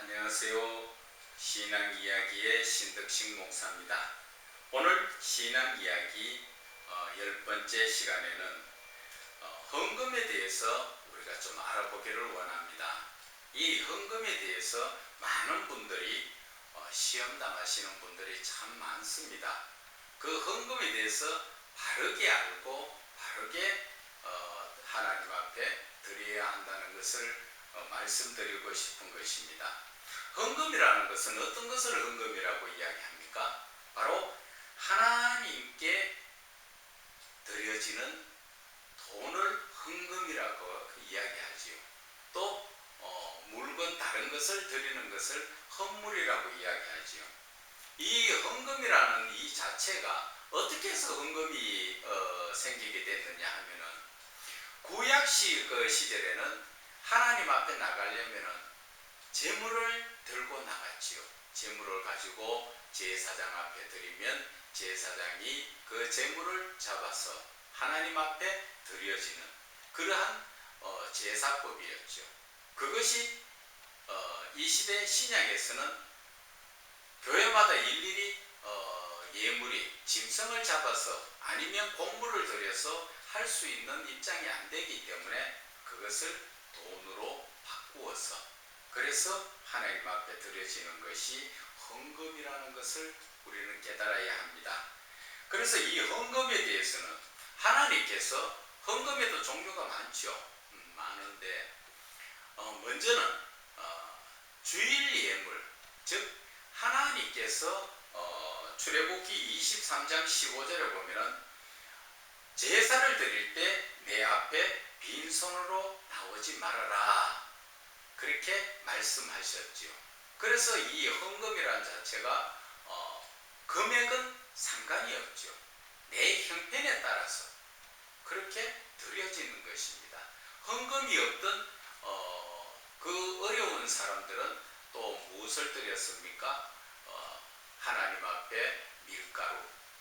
안녕하세요. 신앙 이야기의 신덕식 목사입니다. 오늘 신앙 이야기 어, 열 번째 시간에는 어, 헌금에 대해서 우리가 좀 알아보기를 원합니다. 이 헌금에 대해서 많은 분들이 어, 시험 당하시는 분들이 참 많습니다. 그 헌금에 대해서 바르게 알고 바르게 어, 하나님 앞에 드려야 한다는 것을 어, 말씀드리고 싶은 것입니다. 헌금이라는 것은 어떤 것을 헌금이라고 이야기합니까? 바로 하나님께 드려지는 돈을 헌금이라고 이야기하지요. 또 어, 물건 다른 것을 드리는 것을 헌물이라고 이야기하지요. 이 헌금이라는 이 자체가 어떻게 해서 헌금이 어, 생기게 됐느냐 하면은 구약시 그 시절에는 하나님 앞에 나가려면은 재물을 들고 나갔지요. 재물을 가지고 제사장 앞에 드리면 제사장이 그 재물을 잡아서 하나님 앞에 드려지는 그러한 어, 제사법이었죠. 그것이 어, 이 시대 신약에서는 교회마다 일일이 어, 예물이 짐승을 잡아서 아니면 곡물을 들여서 할 수 있는 입장이 안 되기 때문에 그것을 돈으로 바꾸어서 그래서 하나님 앞에 드려지는 것이 헌금이라는 것을 우리는 깨달아야 합니다. 그래서 이 헌금에 대해서는 하나님께서 헌금에도 종류가 많죠. 음, 많은데 어, 먼저는 어, 주일 예물, 즉 하나님께서 어, 출애굽기 23장 15절에 보면은 제사를 드릴 때 내 앞에 빈손으로 나오지 말아라. 그렇게 말씀하셨지요. 그래서 이 헌금이라는 자체가 어, 금액은 상관이 없죠. 내 형편에 따라서 그렇게 드려지는 것입니다. 헌금이 없던 어, 그 어려운 사람들은 또 무엇을 드렸습니까? 어, 하나님 앞에 밀가루,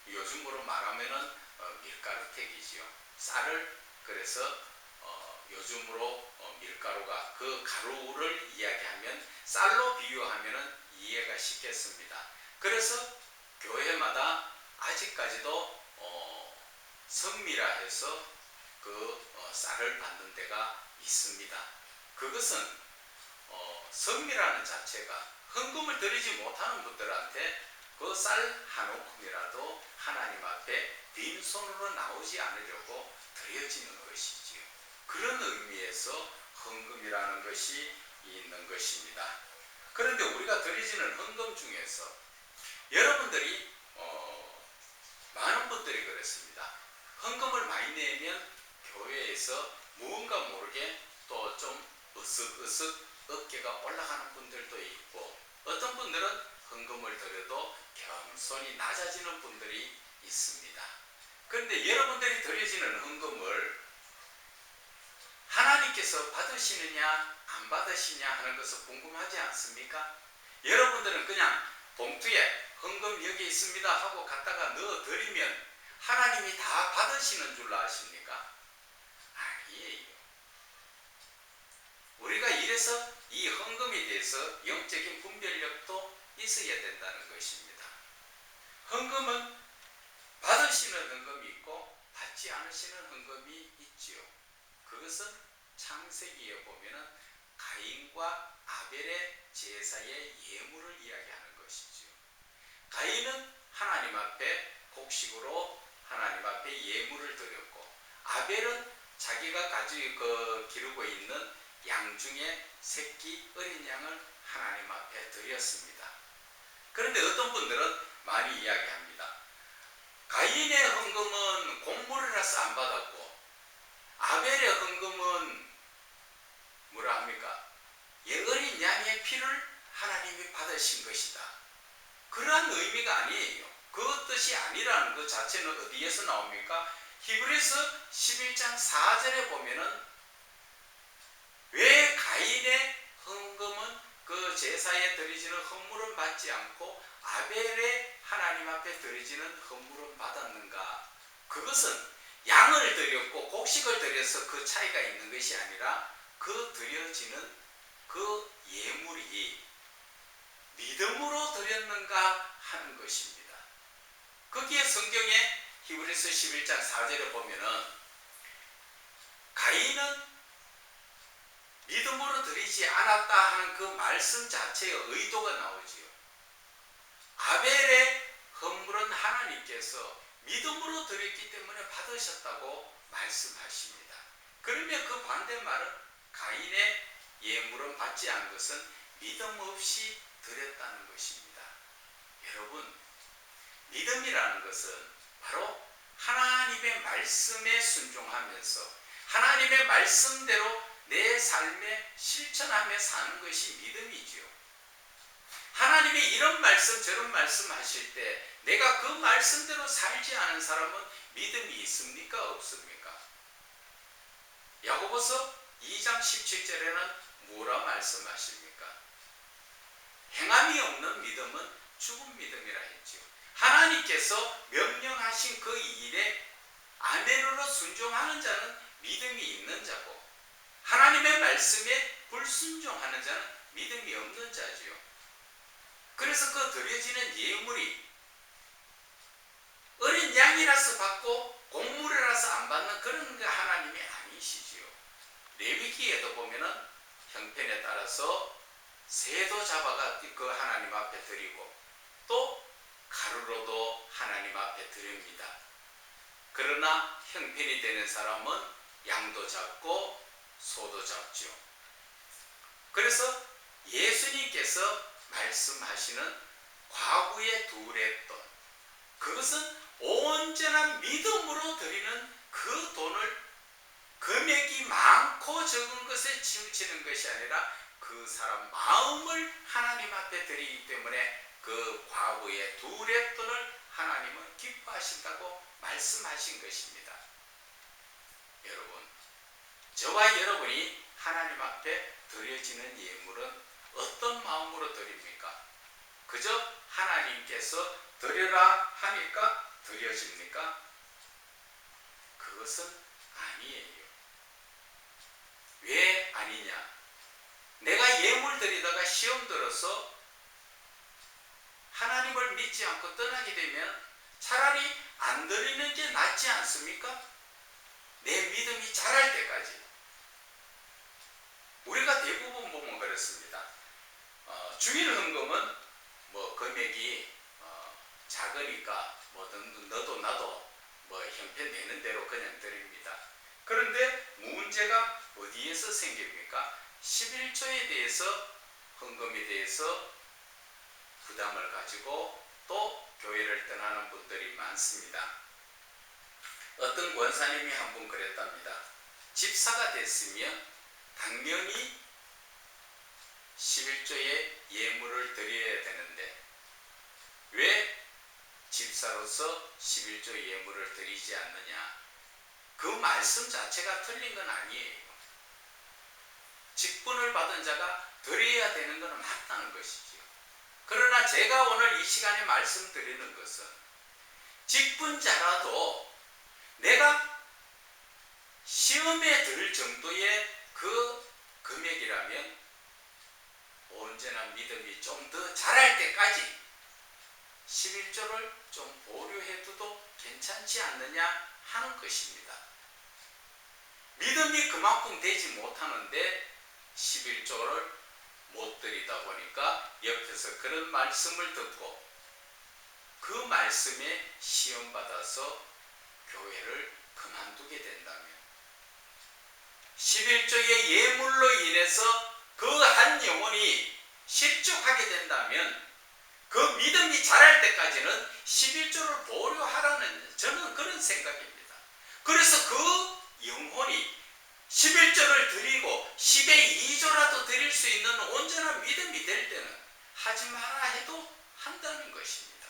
요즘으로 말하면은 어, 밀가루택이지요. 쌀을 그래서 어, 요즘으로 어, 밀가루가 그 가루를 이야기하면 쌀로 비유하면은 이해가 쉽겠습니다. 그래서 교회마다 아직까지도 어, 성미라 해서 그 어, 쌀을 받는 데가 있습니다. 그것은 어, 성미라는 자체가 헌금을 드리지 못하는 분들한테 그 쌀 한 움큼이라도 하나님 앞에 빈손으로 나오지 않으려고 드려지는 것이지요. 그런 의미에서 헌금이라는 것이 있는 것입니다. 그런데 우리가 드리지는 헌금 중에서 여러분들이 어, 많은 분들이 그랬습니다. 헌금을 많이 내면 교회에서 무언가 모르게 또 좀 으쓱으쓱 어깨가 올라가는 분들도 있고 어떤 분들은 헌금을 드려도 겸손히 낮아지는 분들이 있습니다. 그런데 여러분들이 드려지는 헌금을 하나님께서 받으시느냐 안 받으시냐 하는 것은 궁금하지 않습니까? 여러분들은 그냥 봉투에 헌금 여기 있습니다 하고 갖다가 넣어 드리면 하나님이 다 받으시는 줄 아십니까? 아니에요. 우리가 이래서 이 헌금에 대해서 영적인 분별력도 있어야 된다는 것입니다. 헌금은 받으시는 헌금이 있고 받지 않으시는 헌금이 있지요. 그것은 창세기에 보면은 가인과 아벨의 제사의 예물을 이야기하는 것이지요. 가인은 하나님 앞에 곡식으로 하나님 앞에 예물을 드렸고 아벨은 자기가 가지고 그 기르고 있는 양 중에 새끼 어린 양을 하나님 앞에 드렸습니다. 그런데 어떤 분들은 많이 이야기합니다. 가인의 헌금은 공물이라서 안 받았고 아벨의 헌금은 뭐라 합니까? 예, 어린 양의 피를 하나님이 받으신 것이다. 그러한 의미가 아니에요. 그 뜻이 아니라는 것 자체는 어디에서 나옵니까? 히브리서 11장 4절에 보면은 왜 가인의 헌금은 그 제사에 드리지는 헌물은 받지 않고 아벨의 하나님 앞에 드리지는 헌물은 받았는가? 그것은 양을 드렸고 곡식을 드려서 그 차이가 있는 것이 아니라 그 드려지는 그 예물이 믿음으로 드렸는가 하는 것입니다. 거기에 성경에 히브리서 11장 4절에 보면은 가인은 믿음으로 드리지 않았다 하는 그 말씀 자체의 의도가 나오지요. 아벨의 헌물은 하나님께서 믿음으로 드렸기 때문에 받으셨다고 말씀하십니다. 그러면 그 반대말은 가인의 예물은 받지 않은 것은 믿음 없이 드렸다는 것입니다. 여러분, 믿음이라는 것은 바로 하나님의 말씀에 순종하면서 하나님의 말씀대로 내 삶에 실천하며 사는 것이 믿음이지요. 하나님이 이런 말씀 저런 말씀 하실 때 내가 그 말씀대로 살지 않은 사람은 믿음이 있습니까 없습니까? 야고보서 2장 17절에는 뭐라 말씀하십니까? 행함이 없는 믿음은 죽은 믿음이라 했지요. 하나님께서 명령하신 그 일에 아멘으로 순종하는 자는 믿음이 있는 자고 하나님의 말씀에 불순종하는 자는 믿음이 없는 자지요. 그래서 그 드려지는 예물이 어린 양이라서 받고 곡물이라서 안 받는 그런 게 하나님이 아니시지요. 레위기에도 보면은 형편에 따라서 새도 잡아가 그 하나님 앞에 드리고 또 가루로도 하나님 앞에 드립니다. 그러나 형편이 되는 사람은 양도 잡고 소도 잡죠. 그래서 예수님께서 말씀하시는 과부의 두레돈 그것은 온전한 믿음으로 드리는 그 돈을 금액이 많고 적은 것에 치우치는 것이 아니라 그 사람 마음을 하나님 앞에 드리기 때문에 그 과부의 두레돈을 하나님은 기뻐하신다고 말씀하신 것입니다. 여러분, 저와 여러분이 하나님 앞에 드려지는 예물은 어떤 마음으로 드립니까? 그저 하나님께서 드려라 하니까 드려집니까? 그것은 아니에요. 왜 아니냐? 내가 예물 드리다가 시험 들어서 하나님을 믿지 않고 떠나게 되면 차라리 안 드리는 게 낫지 않습니까? 내 믿음이 자랄 때까지. 우리가 대부분 보면 그렇습니다. 어, 주일 헌금은 뭐 금액이 어, 작으니까 뭐 너도 나도 뭐 형편되는 대로 그냥 드립니다. 그런데 문제가 어디에서 생깁니까? 11조에 대해서 헌금에 대해서 부담을 가지고 또 교회를 떠나는 분들이 많습니다. 어떤 권사님이 한 분 그랬답니다. 집사가 됐으면 당연히 11조의 예물을 드려야 되는데 왜 집사로서 11조 예물을 드리지 않느냐? 그 말씀 자체가 틀린 건 아니에요. 직분을 받은 자가 드려야 되는 것은 맞다는 것이지요. 그러나 제가 오늘 이 시간에 말씀드리는 것은 직분자라도 내가 시험에 들 정도의 그 금액이라면 온전한 믿음이 좀 더 자랄 때까지 11조를 좀 보류해둬도 괜찮지 않느냐 하는 것입니다. 믿음이 그만큼 되지 못하는데 11조를 못 드리다 보니까 옆에서 그런 말씀을 듣고 그 말씀에 시험받아서 교회를 그만두게 된다면 11조의 예물로 인해서 그 한 영혼이 실족하게 된다면 그 믿음이 자랄 때까지는 11조를 보류하라는 저는 그런 생각입니다. 그래서 그 영혼이 11조를 드리고 10의 2조라도 드릴 수 있는 온전한 믿음이 될 때는 하지 마라 해도 한다는 것입니다.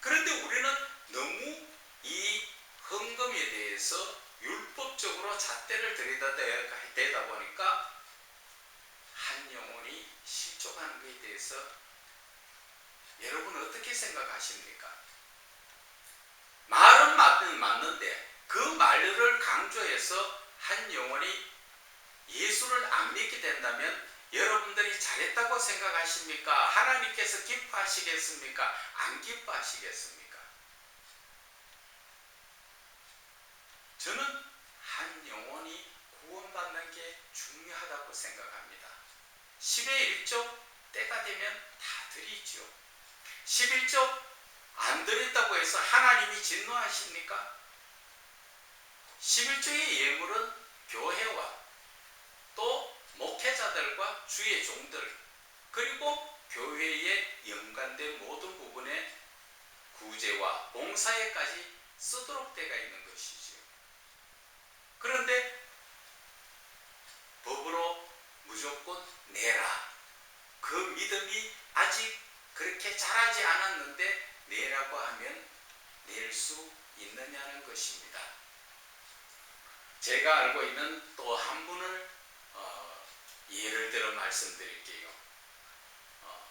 그런데 우리는 너무 이 헌금에 대해서 율법적으로 잣대를 들이다 대다 보니까 한 영혼이 실족하는 것에 대해서 여러분 어떻게 생각하십니까? 말은 맞는 맞는데 그 말을 강조해서 한 영혼이 예수를 안 믿게 된다면 여러분들이 잘했다고 생각하십니까? 하나님께서 기뻐하시겠습니까? 안 기뻐하시겠습니까? 저는 한 영혼이 구원받는 게 중요하다고 생각합니다. 10의 1조 때가 되면 다 드리죠. 11조 안 드렸다고 해서 하나님이 진노하십니까? 11조의 예물은 교회와 또 목회자들과 주의 종들 그리고 교회에 연관된 모든 부분에 구제와 봉사에까지 쓰도록 때가 있는 것이지요. 그런데 법으로 무조건 내라. 그 믿음이 아직 그렇게 자라지 않았는데 내라고 하면 낼 수 있느냐는 것입니다. 제가 알고 있는 또 한 분을 어, 예를 들어 말씀드릴게요. 어,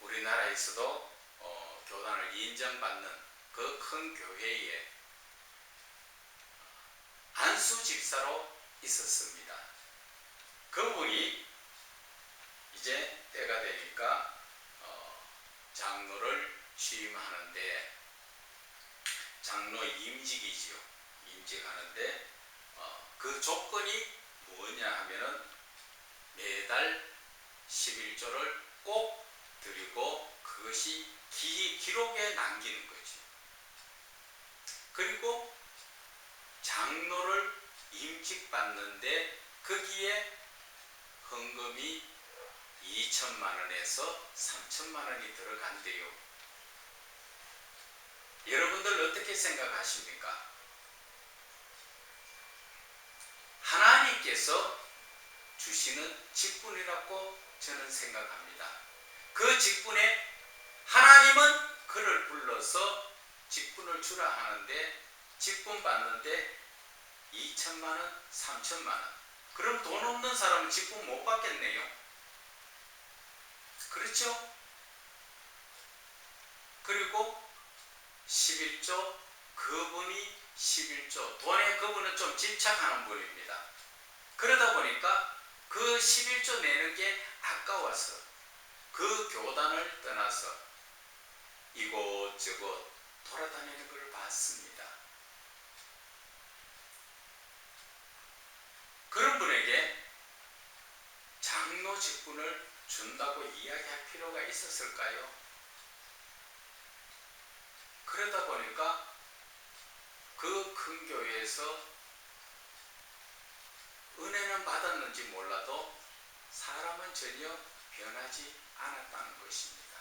우리나라에서도 어, 교단을 인정받는 그 큰 교회에 안수 집사로 있었습니다. 그분이 이제 때가 되니까 어, 장로를 취임하는데 장로 임직이지요. 임직하는데 어, 그 조건이 뭐냐 하면은 매달 11조를 꼭 드리고 그것이 기, 기록에 남기는 거죠. 그리고 장로를 임직받는데 거기에 헌금이 2천만 원에서 3천만 원이 들어간대요. 여러분들 어떻게 생각하십니까? 하나님께서 주시는 직분이라고 저는 생각합니다. 그 직분에 하나님은 그를 불러서 직분을 주라 하는데 직분 받는데 2천만 원, 3천만 원. 그럼 돈 없는 사람은 직분 못 받겠네요. 그렇죠? 그리고 11조 그분이 11조 돈에 그분은 좀 집착하는 분입니다. 그러다 보니까 그 11조 내는 게 아까워서 그 교단을 떠나서 이곳저곳 돌아다니는 걸 봤습니다. 그런 분에게 장로 직분을 준다고 이야기할 필요가 있었을까요? 그러다 보니까 그큰 교회에서 은혜는 받았는지 몰라도 사람은 전혀 변하지 않았다는 것입니다.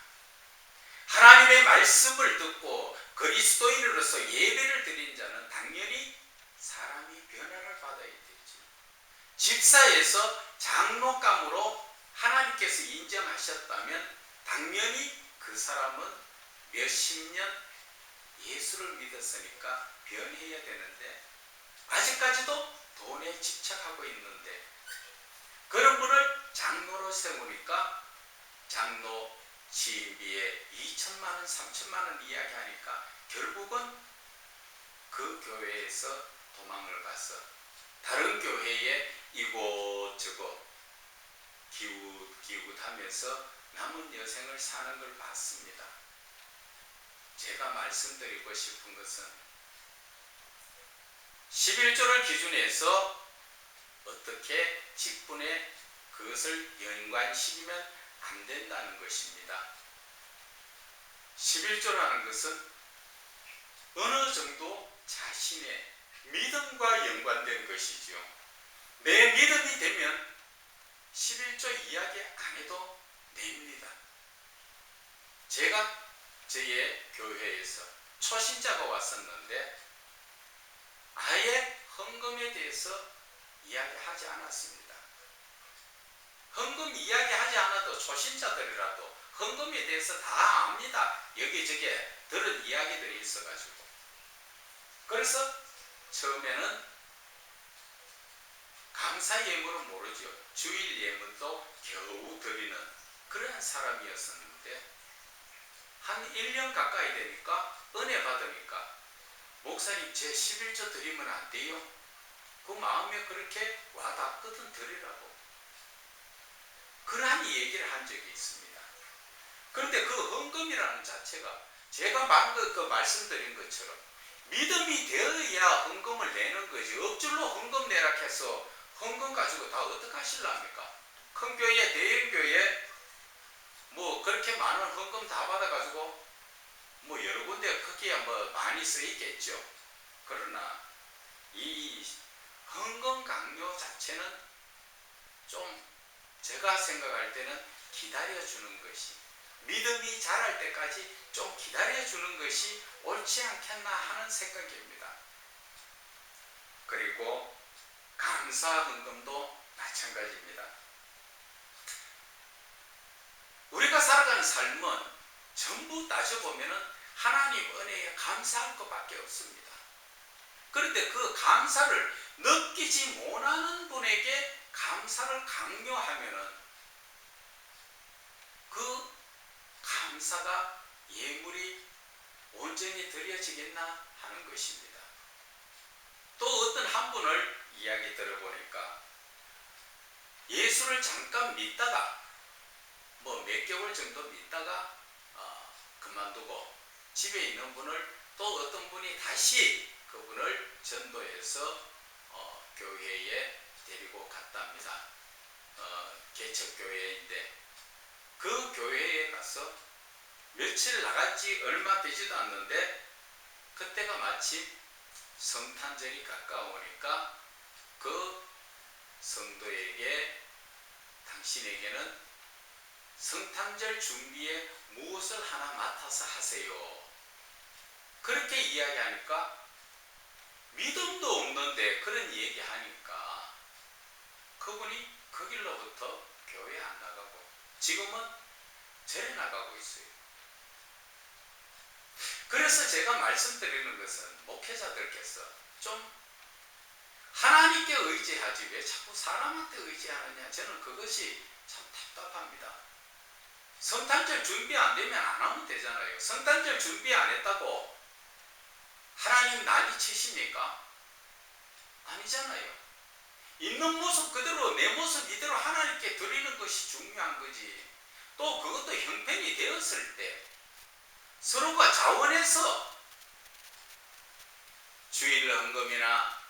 하나님의 말씀을 듣고 그리스도인으로서 예배를 드린 자는 당연히 사람이 변화를 받아야 되죠. 집사에서 장로감으로 하나님께서 인정하셨다면 당연히 그 사람은 몇십 년 예수를 믿었으니까 변해야 되는데 아직까지도 돈에 집착하고 있는데 그런 분을 장로로 세우니까 장로 지인비에 2천만 원, 3천만 원 이야기하니까 결국은 그 교회에서 도망을 가서 다른 교회에 이곳저곳 기웃기웃하면서 남은 여생을 사는 걸 봤습니다. 제가 말씀드리고 싶은 것은 11조를 기준해서 어떻게 직분에 그것을 연관시키면 안 된다는 것입니다. 11조라는 것은 어느 정도 자신의 믿음과 연관된 것이죠. 내 믿음이 되면 11조 이야기 안 해도 됩니다. 제가 저의 교회에서 초신자가 왔었는데 아예 헌금에 대해서 이야기하지 않았습니다. 헌금 이야기하지 않아도 초신자들이라도 헌금에 대해서 다 압니다. 여기저기 들은 이야기들이 있어가지고. 그래서 처음에는 감사 예물은 모르죠. 주일 예물도 겨우 드리는 그러한 사람이었었는데 한 1년 가까이 되니까 은혜 받으니까 목사님 제 11조 드리면 안 돼요? 그 마음에 그렇게 와닿거든 드리라고. 그러한 얘기를 한 적이 있습니다. 그런데 그 헌금이라는 자체가 제가 방금 그 말씀드린 것처럼 믿음이 되어야 헌금을 내는 거지 억줄로 헌금 내라 해서 헌금 가지고 다 어떻게 하실랍니까? 큰 교회, 대형 교회 뭐 그렇게 많은 헌금 다 받아가지고 뭐 여러 군데 크기야 뭐 많이 쓰이겠죠. 그러나 이 헌금 강요 자체는 좀 제가 생각할 때는 기다려주는 것이 믿음이 자랄 때까지 좀 기다려주는 것이 옳지 않겠나 하는 생각입니다. 그리고 감사 헌금도 마찬가지입니다. 우리가 살아가는 삶은 전부 따져보면은 하나님 은혜에 감사할 것밖에 없습니다. 그런데 그 감사를 느끼지 못하는 분에게 감사를 강요하면은 그 감사가 예물이 온전히 드려지겠나 하는 것입니다. 또 어떤 한 분을 이야기 들어보니까 예수를 잠깐 믿다가 뭐 몇 개월 정도 믿다가 어, 그만두고 집에 있는 분을 또 어떤 분이 다시 그분을 전도해서 어, 교회에 데리고 갔답니다. 어, 개척교회인데 그 교회에 가서 며칠 나간 지 얼마 되지도 않는데 그때가 마침 성탄절이 가까우니까 그 성도에게 당신에게는 성탄절 준비에 무엇을 하나 맡아서 하세요. 그렇게 이야기하니까 믿음도 없는데 그런 얘기하니까 그분이 그 길로부터 교회 안 나가고 지금은 절에 나가고 있어요. 그래서 제가 말씀드리는 것은 목회자들께서 좀 하나님께 의지하지 왜 자꾸 사람한테 의지하느냐 저는 그것이 참 답답합니다. 성탄절 준비 안 되면 안 하면 되잖아요. 성탄절 준비 안 했다고 하나님 난리 치십니까? 아니잖아요. 있는 모습 그대로 내 모습 이대로 하나님께 드리는 것이 중요한 거지. 또 그것도 형편이 되었을 때 서로가 자원해서 주일 헌금이나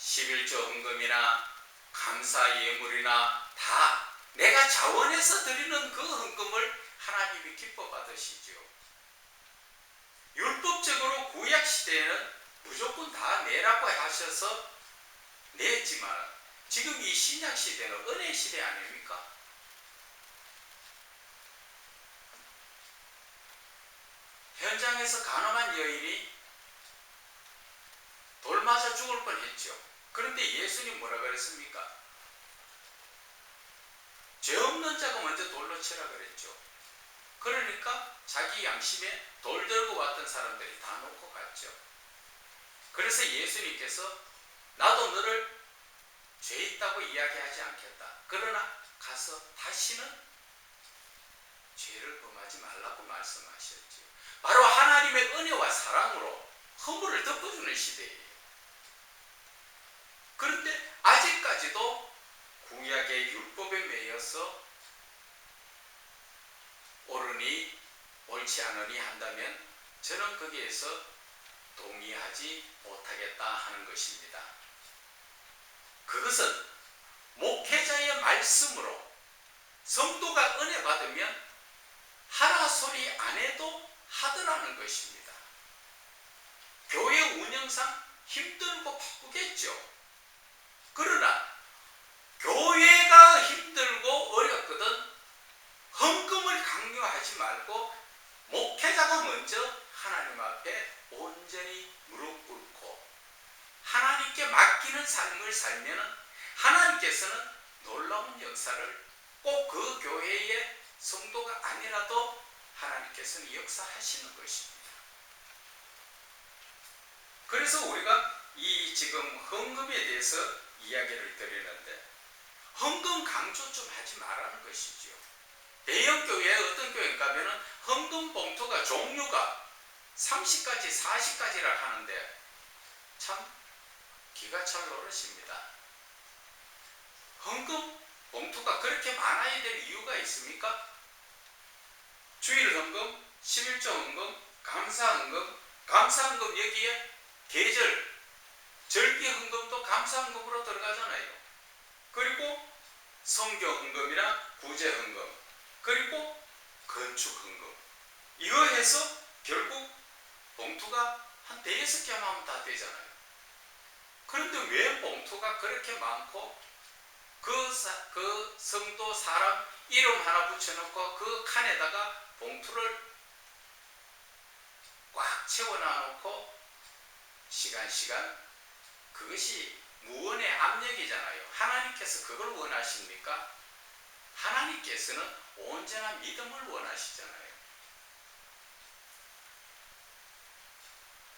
11조 헌금이나 감사 예물이나 다 내가 자원해서 드리는 그 헌금을 하나님이 기뻐 받으시죠. 율법적으로 구약 시대에는 무조건 다 내라고 하셔서 냈지만 지금 이 신약 시대는 은혜 시대 아닙니까? 현장에서 가늠한 여인이 돌 맞아 죽을 뻔했죠. 그런데 예수님 뭐라 그랬습니까? 죄 없는 자가 먼저 돌로 치라 그랬죠. 그러니까 자기 양심에 돌 들고 왔던 사람들이 다 놓고 갔죠. 그래서 예수님께서 나도 너를 죄 있다고 이야기하지 않겠다. 그러나 가서 다시는 죄를 범하지 말라고 말씀하셨죠. 바로 하나님의 은혜와 사랑으로 허물을 덮어주는 시대예요. 그런데 아직까지도 구약의 율법에 매여서 옳으니 옳지 않으니 한다면 저는 거기에서 동의하지 못하겠다 하는 것입니다. 그것은 목회자의 말씀으로 성도가 은혜 받으면 하라 소리 안 해도 하더라는 것입니다. 교회 운영상 힘들고 바쁘겠죠. 그러나 교회가 힘들고 어렵거든 헌금을 강요하지 말고 목회자가 먼저 하나님 앞에 온전히 무릎 꿇고 하나님께 맡기는 삶을 살면 하나님께서는 놀라운 역사를 꼭 그 교회의 성도가 아니라도 하나님께서는 역사하시는 것입니다. 그래서 우리가 이 지금 헌금에 대해서 이야기를 드리는데 헌금 강조 좀 하지 말라는 것이죠. 대형 교회 어떤 교회 가면은 헌금 봉투가 종류가 30가지, 40가지를 하는데 참 기가 찰 노릇입니다. 헌금 봉투가 그렇게 많아야 될 이유가 있습니까? 주일 헌금, 11조 헌금, 감사 헌금, 감사 헌금 여기에 계절, 절기 헌금도 감사 헌금으로 들어가잖아요. 그리고 성교 헌금이나 구제 헌금, 그리고 건축 헌금. 이거 해서 결국 봉투가 한 대여섯 개만 하면 다 되잖아요. 그런데 왜 봉투가 그렇게 많고 그, 사- 그 성도 사람 이름 하나 붙여놓고 그 칸에다가 봉투를 꽉 채워놔놓고 시간 시간 그것이 무언의 압력이잖아요. 하나님께서 그걸 원하십니까? 하나님께서는 언제나 믿음을 원하시잖아요.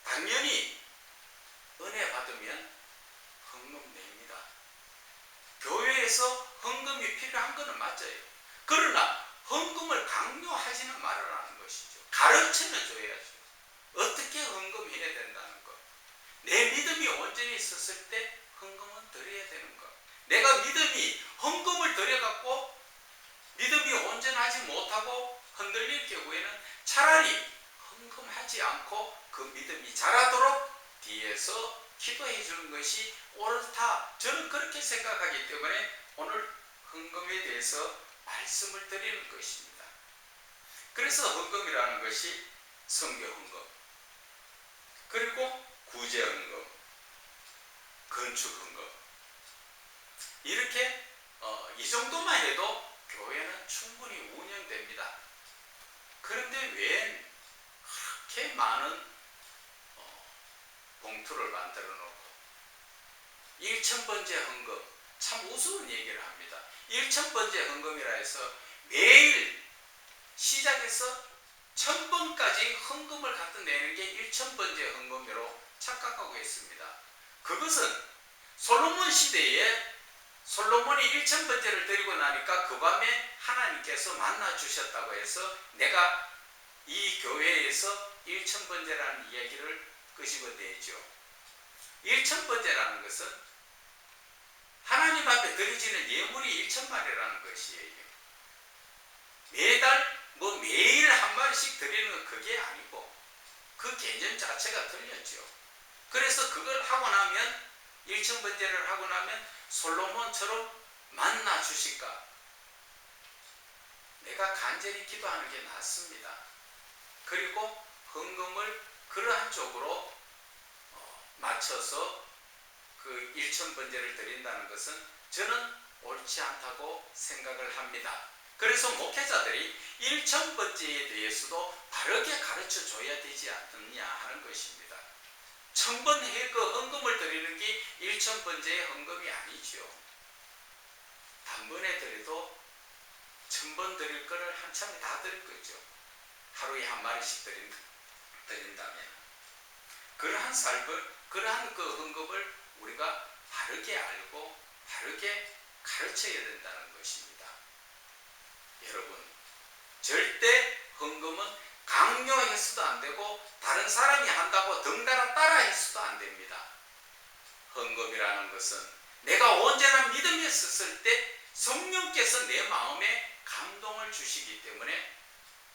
당연히 은혜 받으면 헌금 냅니다. 교회에서 헌금이 필요한 것은 맞아요. 그러나 헌금을 강요하지는 말아라는 것이죠. 가르쳐는 줘야죠. 어떻게 헌금해야 된다는 것. 내 믿음이 온전히 있었을 때 헌금은 드려야 되는 것. 내가 믿음이 헌금을 드려갖고 믿음이 온전하지 못하고 흔들릴 경우에는 차라리 헌금하지 않고 그 믿음이 자라도록 뒤에서 기도해 주는 것이 옳다. 저는 그렇게 생각하기 때문에 오늘 헌금에 대해서 말씀을 드리는 것입니다. 그래서 헌금이라는 것이 성교 헌금, 그리고 구제 헌금, 건축 헌금 이렇게 어, 이 정도만 해도 교회는 충분히 운영됩니다. 그런데 왜 그렇게 많은 어, 봉투를 만들어 놓고 1천번째 헌금 참 우스운 얘기를 합니다. 1천번째 헌금이라 해서 매일 시작해서 천번까지 헌금을 갖다 내는 게 1천번째 헌금으로 착각하고 있습니다. 그것은 솔로몬 시대에 솔로몬이 1천번째를 드리고 나니까 그 밤에 하나님께서 만나 주셨다고 해서 내가 이 교회에서 1천번째라는 이야기를 끄집어내죠. 1천번째라는 것은 하나님 앞에 드려지는 예물이 1천마리라는 것이에요. 매달 뭐 매일 한 마리씩 드리는 건 그게 아니고 그 개념 자체가 틀렸죠. 그래서 그걸 하고 나면 1천번째를 하고 나면 솔로몬처럼 만나 주실까? 내가 간절히 기도하는 게 낫습니다. 그리고 헌금을 그러한 쪽으로 어, 맞춰서 그 1천번째를 드린다는 것은 저는 옳지 않다고 생각을 합니다. 그래서 목회자들이 1천번째에 대해서도 바르게 가르쳐 줘야 되지 않느냐 하는 것입니다. 천번 해그 헌금을 드리는 게 1천번째의 헌금이 아니죠. 단번에 드려도 천 번 드릴 거를 한참에 다 드릴 거죠. 하루에 한 마리씩 드린, 드린다면. 그러한 삶을, 그러한 그 헌금을 우리가 바르게 알고 바르게 가르쳐야 된다는 것입니다. 여러분, 절대 헌금은 강요해서도 안 되고 다른 사람이 한다고 덩달아 따라 해서도 안 됩니다. 헌금이라는 것은 내가 언제나 믿음이 있었을 때 성령께서 내 마음에 감동을 주시기 때문에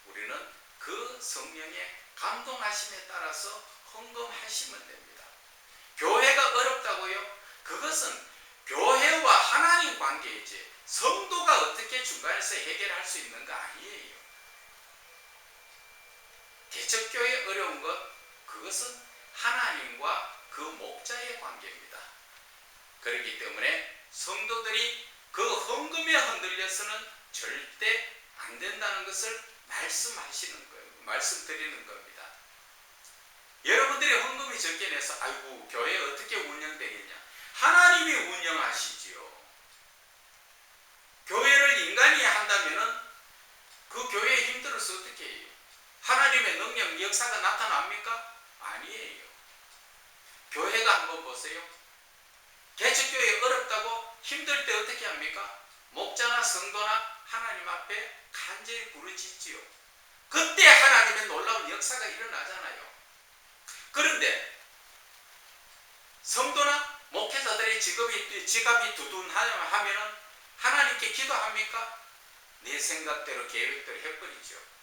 우리는 그 성령의 감동하심에 따라서 헌금하시면 됩니다. 교회가 어렵다고요? 그것은 교회와 하나님 관계이지 성도가 어떻게 중간에서 해결할 수 있는 거 아니에요. 개척교회 어려운 것 그것은 하나님과 그 목자의 관계입니다. 그렇기 때문에 성도들이 그 헌금에 흔들려서는 절대 안 된다는 것을 말씀하시는 거예요. 말씀드리는 겁니다. 여러분들이 헌금이 적게 내서 아이고 교회 어떻게 운영되겠냐? 하나님이 운영하시지요. 교회를 인간이 한다면은 그 교회에 힘들어서 어떻게 해요? 하나님의 능력 역사가 나타납니까? 아니에요. 교회가 한번 보세요. 개척교회 어렵다고 힘들 때 어떻게 합니까? 목자나 성도나 하나님 앞에 간절히 부르짖지요. 그때 하나님의 놀라운 역사가 일어나잖아요. 그런데 성도나 목회자들의 직업이 지갑이 두둔하면은 하나님께 기도합니까? 내 생각대로 계획대로 해버리죠.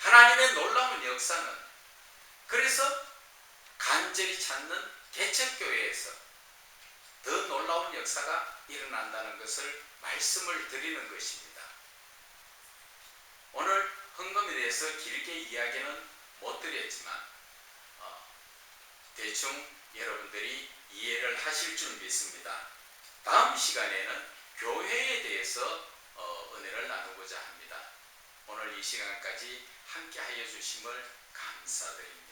하나님의 놀라운 역사는 그래서 간절히 찾는 개척교회에서 더 놀라운 역사가 일어난다는 것을 말씀을 드리는 것입니다. 오늘 헌금에 대해서 길게 이야기는 못 드렸지만 어, 대충 여러분들이 이해를 하실 줄 믿습니다. 다음 시간에는 교회에 대해서 어, 은혜를 나누고자 합니다. 오늘 이 시간까지 함께 하여 주심을 감사드립니다.